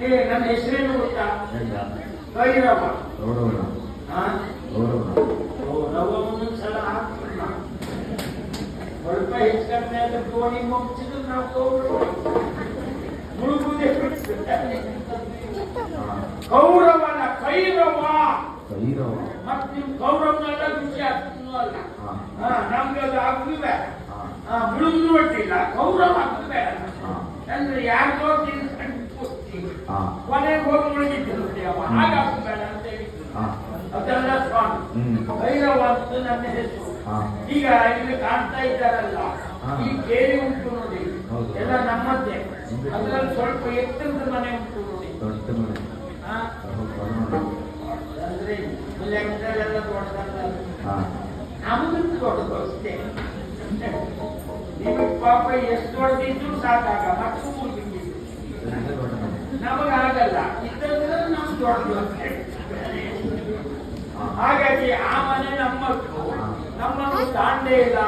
ಏ ನನ್ನ ಹೆಸರೇನು ಗೊತ್ತಾ? ಭೈರವ. ಗೌರವನ. ಗೌರವನ. ಹಾಕ್ತೀನಿ ನಾನು. ಸ್ವಲ್ಪ ಹೆಚ್ಚು ಕಡಿಮೆ ಆದ್ರೆ ದೋಣಿ ಮುಗಿಸಿದ್ರೆ ನಾವು ಗೌರವ. ಹಾ ಗೌರವನ ಭೈರವ. ಭೈರವ. ಮತ್ತೆ ನೀವು ಗೌರವನೆಲ್ಲ ವಿಷಯ ಅಲ್ಲ. ಹಾ. ಹಾ ನಮ್ಗೆ ಅದು ಆಗ್ಲಿವೆ ಹಾ. ಹಾ ಮುಳುಗು ಒಟ್ಟಿಲ್ಲ ಗೌರವ ಅಂದ್ರೆ ಯಾರು ಕೊನೆಗೆ ಹೋಗಿ ಮುಳುಗಿದ್ದಿರುತ್ತೆ ಅವ ಹಾಗಾಗಬೇಡ ಅಂತ ಹೇಳಿದ್ರು. ಅದೆಲ್ಲ ಸ್ವಾಮಿ. ಹ್ಮ್. ಭೈರವ ಅಂತ ನನ್ನ ಹೆಸರು. ಈಗ ಇಲ್ಲಿ ಕಾಣ್ತಾ ಇದ್ದಾರಲ್ಲ ಈ ಕೇರಿ ಉಂಟು ನೋಡಿ. ಎಲ್ಲ ನಮ್ಮದ್ದೇ. ಅದ್ರಲ್ಲಿ ಸ್ವಲ್ಪ ಎತ್ತರದ ಮನೆ ಉಂಟು ನೋಡಿ. ಅಂದ್ರೆ ಲೆಕ್ಕದಲ್ಲೆಲ್ಲ ದೊಡ್ಡದಲ್ಲ. ನಮಗಂತೂ ದೊಡ್ಡದು ಅಷ್ಟೇ. ನಿಮಗೆ ಪಾಪ ಎಷ್ಟು ದೊಡ್ಡದಿದ್ರು ಸಾಕಾಗ ಮತ್ತು ಮುಗಿದಿದ್ದು ಇದರಿಂದ ದೊಡ್ಡ ಮನೆ ನಮ್ಗೆ ದೊಡ್ಡದು ಹಾಗಾಗಿ ಆ ಮನೆ ನಮ್ಮದು ನಮ್ಮ ತಾಂಡೇ ಇಲ್ಲ.